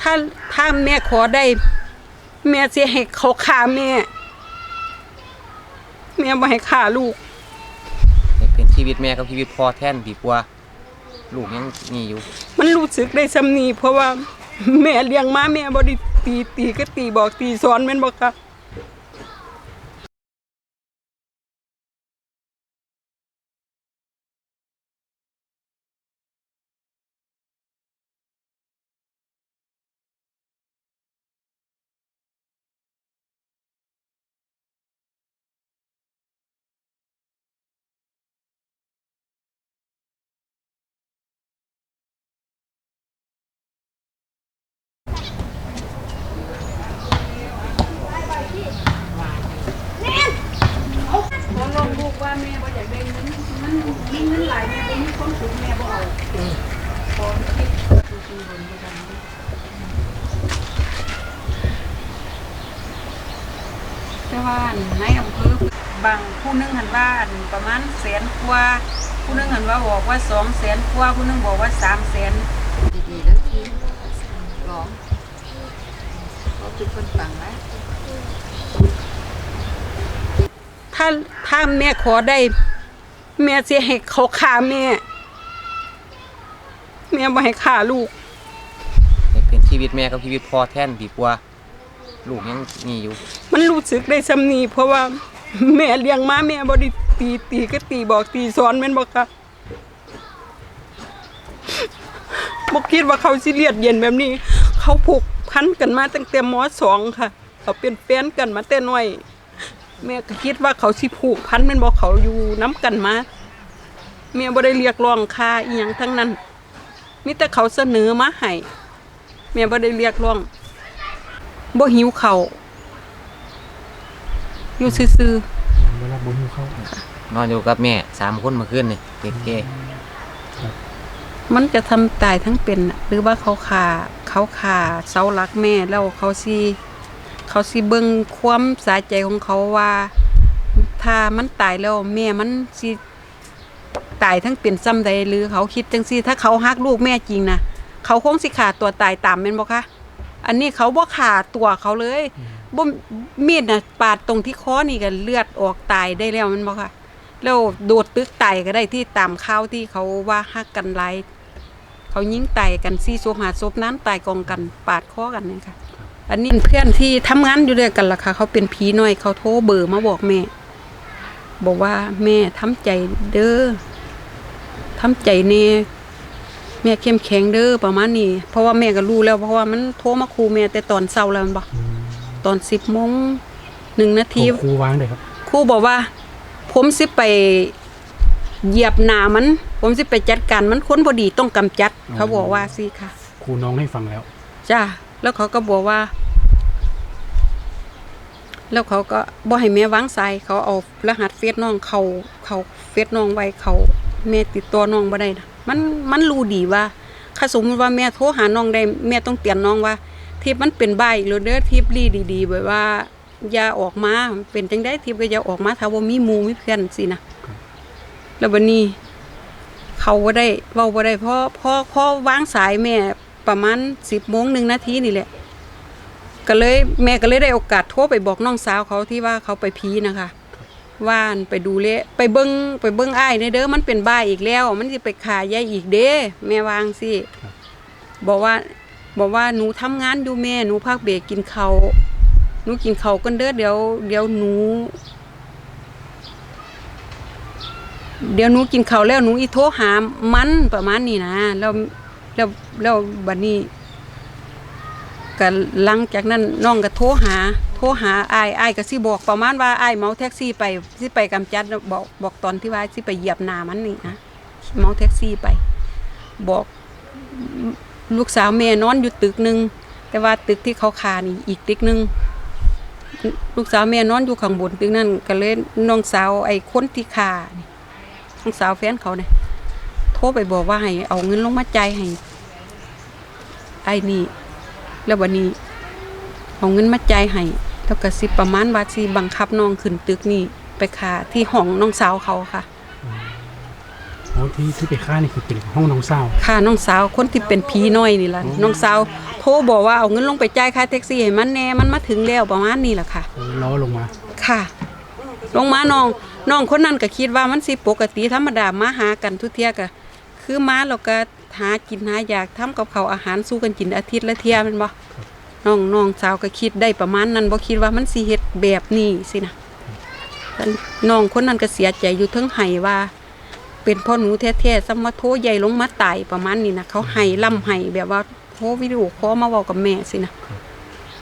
ถ้าถ้าแม่ขอได้ แม่จะให้เขาฆ่าแม่ แม่ไม่ให้ฆ่าลูกให้เป็นชีวิตแม่กับชีวิตพ่อแทนดีกว่า ลูกยังมีอยู่ มันรู้สึกได้สำนีเพราะว่า แม่เลี้ยงมาแม่บไดิตีตีก็ตีบอกตีสอนแม่นบอกค่ะ ว่าแม่บ่อยากได้เงินมันมีเงินหลายแม่บ่มีความสุขแม่บ่เอาขอคิดว่าดูดีบนบ่ดังแต่ว่าในอำเภอบางผู้หนึงหันว่านประมาณแสนกว่าผู้หนึงหันว่าบอกว่าสองแสนกว่าผู้หนึงบอกว่าสามแสนดีๆแล้วที่ร้องเขาคือคนฟังไหม ถ้าถ้าแม่ขอได้ แม่จะให้เขาฆ่าแม่ แม่ไม่ให้ฆ่าลูกให้เป็นชีวิตแม่กับชีวิตพ่อแทนดีกว่า ลูกยังมีอยู่ มันรู้สึกได้สำนีเพราะว่า แม่เลี้ยงมาแม่บไดิตีตีก็ตีบอกตีสอนแม่นบอกค่ะบอกคิดว่าเขาสิเลียดเย็นแบบนี้ เขาผูกพันกันมาตั้งแต่มสองค่ะ เขาเป็นแฟนกันมาแต่น้อย แม่ก็คิดว่าเขาสิผูกพันแม่นบอกเขาอยู่น้ำกันมาแม่บ่ได้เรียกร้องค่าอีหยังทั้งนั้นมีแต่เขาเสนอมาให้แม่บ่ได้เรียกร้องบ่หิวเขาวอยู่ซื่อๆเวลาบุญหิวเข้านอนอยู่กับแม่สามคนเมื่อคืนนี่เด็กเก้มันจะทำตายทั้งเป็นน่ะหรือว่าเขาขาเขาขาเสาหลักแม่แล้วเขาสิ เขาสิเบิ่งความสาใจของเขาว่า ถ้ามันตายแล้วแม่มันสิตายทั้งเป็นซ้ำใดหรือเขาคิดจังซี่ ถ้าเขาฮักลูกแม่จริงนะเขาคงสิขาตัวตายตามแม่นบ่คะอันนี้เขาบ่ขาตัวเขาเลยบ่มีดน่ะปาดตรงที่คอนี่ก็เลือดออกตายได้แล้วแมันบ่คะแล้วโดดตึกตายก็ได้ที่ตามข่าวที่เขาว่าฮักกันหลายเขายิงตายกันซี่ศพหาศพนั้นตายกองกันปาดคอกันนี่ค่ะ อันนี้เพื่อนที่ทำงานอยู่ด้วยกันล่ะค่ะ เขาเป็นผีน้อยเขาโทรเบอร์มาบอกแม่ บอกว่าแม่ทำใจเด้อทำใจเน่แม่เข้มแข็งเด้อประมาณนี้เพราะว่าแม่ก็รู้แล้วเพราะว่ามันโทรมาคูแม่แต่ตอนเช้าแล้วแมันบอกตอนสิบโมงหนึ่งนาทีครูวางเลยครับครูบอกว่า ผมสิไปเหยียบหนามัน ผมสิไปจัดการมันคนบดีต้องกำจัด เขาบอกว่าสิค่ะ ครูน้องให้ฟังแล้ว จ้า แล้วเขาก็บอกว่า แล้วเขาก็บ่ให้แม่วางสายเขาเอารหัสเฟซน้องเขาเขาเฟซน้องไว้เขาแม่ติดตัวน้องบ่ได้นะมันมันรู้ดีว่าถ้าสมมติว่าแม่โทรหาน้องได้แม่ต้องเตือนน้องว่าทิพมันเป็นใบหรือเด้อทิพรีดีๆแบบว่าอย่าออกมาเป็นจังได้ทิพย์ก็อย่าออกมาถ้าว่ามีมูมีเพื่อนสินะแล้วบัดนี้ เขาบ่ได้เว้าบ่ได้เพราะเพราะเพราะวางสายแม่ ประมาณ10โมงหนึ่งนาทีนี่แหละ ก็เลยแม่ก็เลยได้โอกาสโทรไปบอกน้องสาวเขาที่ว่าเขาไปพีนะคะว่านไปดูเลไปเบิ้งไปเบิ้งอ้ายในเด้อมันเป็นบ้าอีกแล้ว มันสิไปขายยายอีกเด้แม่วางสิบอกว่าบอกว่าหนูทำงานอยู่แม่หนูพักเบรกกินเขาหนูกินเขากันเด้อเดี๋ยวเดี๋ยวหนู เดี๋ยวหนูกินเขาแล้วหนูอีโทรหามันประมาณนี้นะแล้ว แล้วแล้วบัดนี้ก็หลังจากนั้นน้องก็โทรหา โทรหาอายอายก็สิบอกประมาณว่าอายเมาแท็กซี่ไปสิไปกำจัดบอกบอกตอนที่ว่าสิไปเหยียบหนามันนี่นะเมาแท็กซี่ไป บอกลูกสาวแม่นอนอยู่ตึกหนึ่งแต่ว่าตึกที่เขาคานี่อีกตึกหนึ่งลูกสาวแม่นอนอยู่ข้างบนตึกนั้นก็เลยน้องสาวไอ้คนที่คานี่น้องสาวแฟนเขาเนี่ย ทรไปบอกว่าให้เอาเงินลงมาจ่ายให้ไอ้นี่ แล้ววันนี้ เอาเงินมาจ่ายให้แล้วก็สิประมาณว่าสิบังคับน้องขึ้นตึกนี่ไปขาที่ห้องน้องสาวเขาค่ะออ๋อที่ที่ไปฆ่านี่คือเป็นห้องน้องสาวค่ะน้องสาวคนที่เป็นผีน้อยนี่ล่ะน้องสาวโทรบอกว่าเอาเงินลงไปจ่ายค่าแท็กซี่ให้มันแหน่มันมาถึงแล้วประมาณนี้ล่ะค่ะล้อลงมาค่ะ ลงมาน้องน้องคนนั้นก็คิดว่ามันสิปกติธรรมดามาหากันทุกเที่ยก็ คือมาแล้วก็หากินหาอยากทำกับเขาวอาหารสู้กันกินอาทิตย์ละเที่ยแมันบ่น้องน้องสาวก็คิดได้ประมาณนั้นบ่คิดว่ามันสิเฮ็ดแบบนี้สินะแต่น้องคนนั้นก็เสียใจอยู่เทั้งไห้ว่า เป็นพ่อหนูแท้ๆซ้ำว่าโทรใหญ่ลงมาตายประมาณนี้นะเขาไห้ล่ำไห้แบบว่าโทรวิดีโอคอลมาเว้ากับแม่สินะครับ